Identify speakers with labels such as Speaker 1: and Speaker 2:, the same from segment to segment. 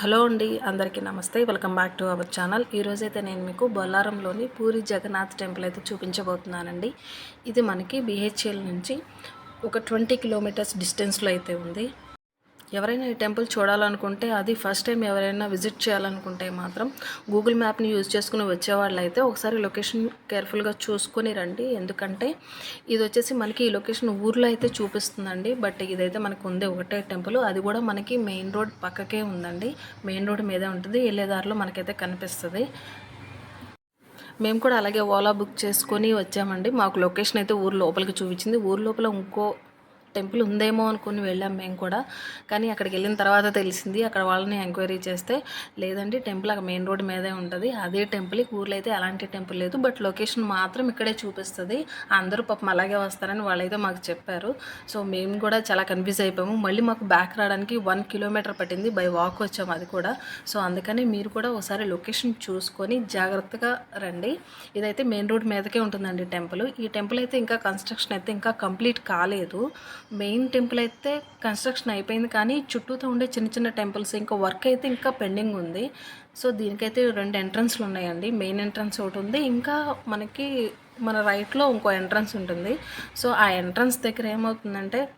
Speaker 1: Hello అండి అందరికీ నమస్తే. Welcome back to our channel. ఈరోజైతే నేను మీకు బొల్లారంలోని పూరి జగన్నాథ్ టెంపుల్ అయితే చూపించబోతున్నానండి. ఇది మనకి బిహెచ్ఎల్ నుంచి ఒక ట్వంటీ కిలోమీటర్స్ డిస్టెన్స్లో అయితే ఉంది. ఎవరైనా ఈ టెంపుల్ చూడాలనుకుంటే అది ఫస్ట్ టైం ఎవరైనా విజిట్ చేయాలనుకుంటే మాత్రం గూగుల్ మ్యాప్ని యూజ్ చేసుకుని వచ్చేవాళ్ళు అయితే ఒకసారి లొకేషన్ కేర్ఫుల్గా చూసుకొని రండి. ఎందుకంటే ఇది వచ్చేసి మనకి ఈ లొకేషన్ ఊర్లో అయితే చూపిస్తుందండి. బట్ ఇదైతే మనకు ఉంది ఒకటే టెంపుల్. అది కూడా మనకి మెయిన్ రోడ్ పక్కకే ఉందండి. మెయిన్ రోడ్ మీదే ఉంటుంది. వెళ్ళేదారిలో మనకైతే కనిపిస్తుంది. మేము కూడా అలాగే ఓలా బుక్ చేసుకొని వచ్చామండి. మాకు లొకేషన్ అయితే ఊరు లోపలికి చూపించింది. ఊరు లోపల ఇంకో టెంపుల్ ఉందేమో అనుకుని వెళ్ళాం మేము కూడా. కానీ అక్కడికి వెళ్ళిన తర్వాత తెలిసింది అక్కడ వాళ్ళని ఎంక్వైరీ చేస్తే లేదండి టెంపుల్ అక్కడ మెయిన్ రోడ్ మీదే ఉంటుంది. అదే టెంపుల్ ఊర్లో అయితే అలాంటి టెంపుల్ లేదు. బట్ లొకేషన్ మాత్రం ఇక్కడే చూపిస్తుంది. అందరూ పాపం అలాగే వస్తారని వాళ్ళైతే మాకు చెప్పారు. సో మేము కూడా చాలా కన్ఫ్యూజ్ అయిపోయాము. మళ్ళీ మాకు బ్యాక్ రావడానికి వన్ కిలోమీటర్ పట్టింది బై వాక్ వచ్చాము అది కూడా. సో అందుకని మీరు కూడా ఒకసారి లొకేషన్ చూసుకొని జాగ్రత్తగా రండి. ఇదైతే మెయిన్ రోడ్ మీదకే ఉంటుందండి టెంపుల్. ఈ టెంపుల్ అయితే ఇంకా కన్స్ట్రక్షన్ అయితే ఇంకా కంప్లీట్ కాలేదు. మెయిన్ టెంపుల్ అయితే కన్స్ట్రక్షన్ అయిపోయింది కానీ చుట్టూతో ఉండే చిన్న చిన్న టెంపుల్స్ ఇంకా వర్క్ అయితే ఇంకా పెండింగ్ ఉంది. సో దీనికైతే రెండు ఎంట్రన్స్లు ఉన్నాయండి. మెయిన్ ఎంట్రన్స్ ఒకటి ఉంది. ఇంకా మనకి మన రైట్లో ఇంకో ఎంట్రన్స్ ఉంటుంది. సో ఆ ఎంట్రన్స్ దగ్గర ఏమవుతుందంటే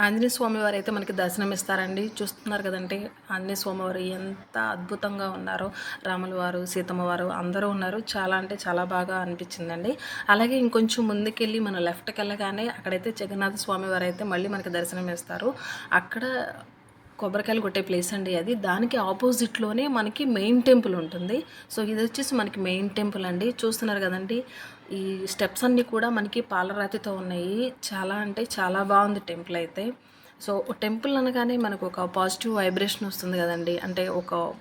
Speaker 1: ఆంజనేయ స్వామి వారు అయితే మనకి దర్శనం ఇస్తారండి. చూస్తున్నారు కదండి ఆంజనేయ స్వామి వారు ఎంత అద్భుతంగా ఉన్నారో. రాముల వారు సీతమ్మ వారు అందరూ ఉన్నారు. చాలా అంటే చాలా బాగా అనిపించిందండి. అలాగే ఇంకొంచెం ముందుకెళ్ళి మన లెఫ్ట్కి వెళ్ళగానే అక్కడైతే జగన్నాథ స్వామి వారు అయితే మళ్ళీ మనకి దర్శనం ఇస్తారు. అక్కడ కొబ్బరికాయలు కొట్టే ప్లేస్ అండి అది. దానికి ఆపోజిట్లోనే మనకి మెయిన్ టెంపుల్ ఉంటుంది. సో ఇది వచ్చేసి మనకి మెయిన్ టెంపుల్ అండి. చూస్తున్నారు కదండి ఈ స్టెప్స్ అన్నీ కూడా మనకి పాలరాతితో ఉన్నాయి. చాలా అంటే చాలా బాగుంది టెంపుల్ అయితే. సో టెంపుల్ అనగానే మనకు ఒక పాజిటివ్ వైబ్రేషన్ వస్తుంది కదండి. అంటే ఒక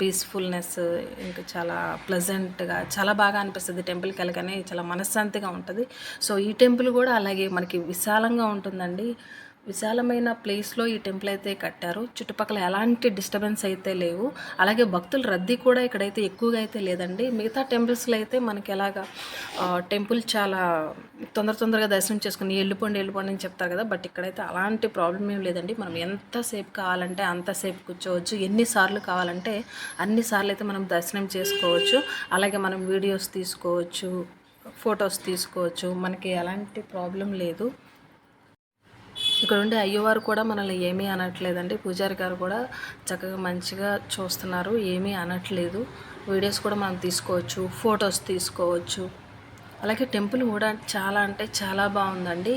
Speaker 1: పీస్ఫుల్నెస్ ఇంకా చాలా ప్లెజెంట్గా చాలా బాగా అనిపిస్తుంది టెంపుల్కి వెళ్ళగానే. చాలా మనశ్శాంతిగా ఉంటుంది. సో ఈ టెంపుల్ కూడా అలాగే మనకి విశాలంగా ఉంటుందండి. విశాలమైన ప్లేస్లో ఈ టెంపుల్ అయితే కట్టారు. చుట్టుపక్కల ఎలాంటి డిస్టర్బెన్స్ అయితే లేవు. అలాగే భక్తుల రద్దీ కూడా ఇక్కడైతే ఎక్కువగా అయితే లేదండి. మిగతా టెంపుల్స్లో అయితే మనకి ఎలాగా టెంపుల్ చాలా తొందర తొందరగా దర్శనం చేసుకుని వెళ్ళిపోండి వెళ్ళిపోండి అని చెప్తారు కదా బట్ ఇక్కడైతే అలాంటి ప్రాబ్లం ఏం లేదండి. మనం ఎంతసేపు కావాలంటే అంతసేపు కూర్చోవచ్చు. ఎన్నిసార్లు కావాలంటే అన్నిసార్లు అయితే మనం దర్శనం చేసుకోవచ్చు. అలాగే మనం వీడియోస్ తీసుకోవచ్చు ఫొటోస్ తీసుకోవచ్చు. మనకి ఎలాంటి ప్రాబ్లం లేదు. ఇక్కడ ఉండే అయ్యవారు కూడా మనల్ని ఏమీ అనట్లేదండి. పూజారి గారు కూడా చక్కగా మంచిగా చూస్తున్నారు. ఏమీ అనట్లేదు. వీడియోస్ కూడా మనం తీసుకోవచ్చు ఫొటోస్ తీసుకోవచ్చు. అలాగే టెంపుల్ కూడా చాలా అంటే చాలా బాగుందండి.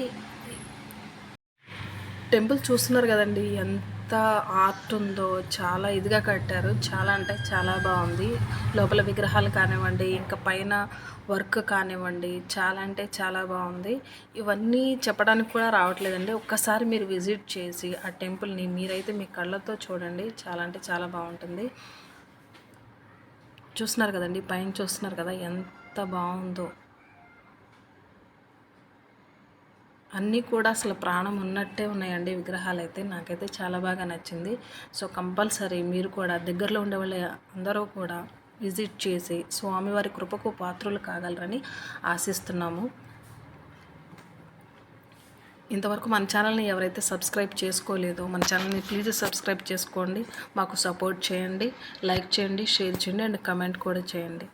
Speaker 1: టెంపుల్ చూస్తున్నారు కదండి ఎంత ఎంత ఆర్ట్ ఉందో చాలా ఇదిగా కట్టారు. చాలా అంటే చాలా బాగుంది. లోపల విగ్రహాలు కానివ్వండి ఇంకా పైన వర్క్ కానివ్వండి చాలా అంటే చాలా బాగుంది. ఇవన్నీ చెప్పడానికి కూడా రావట్లేదండి. ఒక్కసారి మీరు విజిట్ చేసి ఆ టెంపుల్ని మీరైతే మీ కళ్ళతో చూడండి. చాలా అంటే చాలా బాగుంటుంది. చూస్తున్నారు కదండి పైన చూస్తున్నారు కదా ఎంత బాగుందో. అన్నీ కూడా అసలు ప్రాణం ఉన్నట్టే ఉన్నాయండి విగ్రహాలు అయితే నాకైతే చాలా బాగా నచ్చింది. సో కంపల్సరీ మీరు కూడా దగ్గరలో ఉండే వాళ్ళ అందరూ కూడా విజిట్ చేసి స్వామివారి కృపకు పాత్రలు కాగలరని ఆశిస్తున్నాము. ఇంతవరకు మన ఛానల్ని ఎవరైతే సబ్స్క్రైబ్ చేసుకోలేదో మన ఛానల్ని ప్లీజ్ సబ్స్క్రైబ్ చేసుకోండి. మాకు సపోర్ట్ చేయండి లైక్ చేయండి షేర్ చేయండి అండ్ కమెంట్ కూడా చేయండి.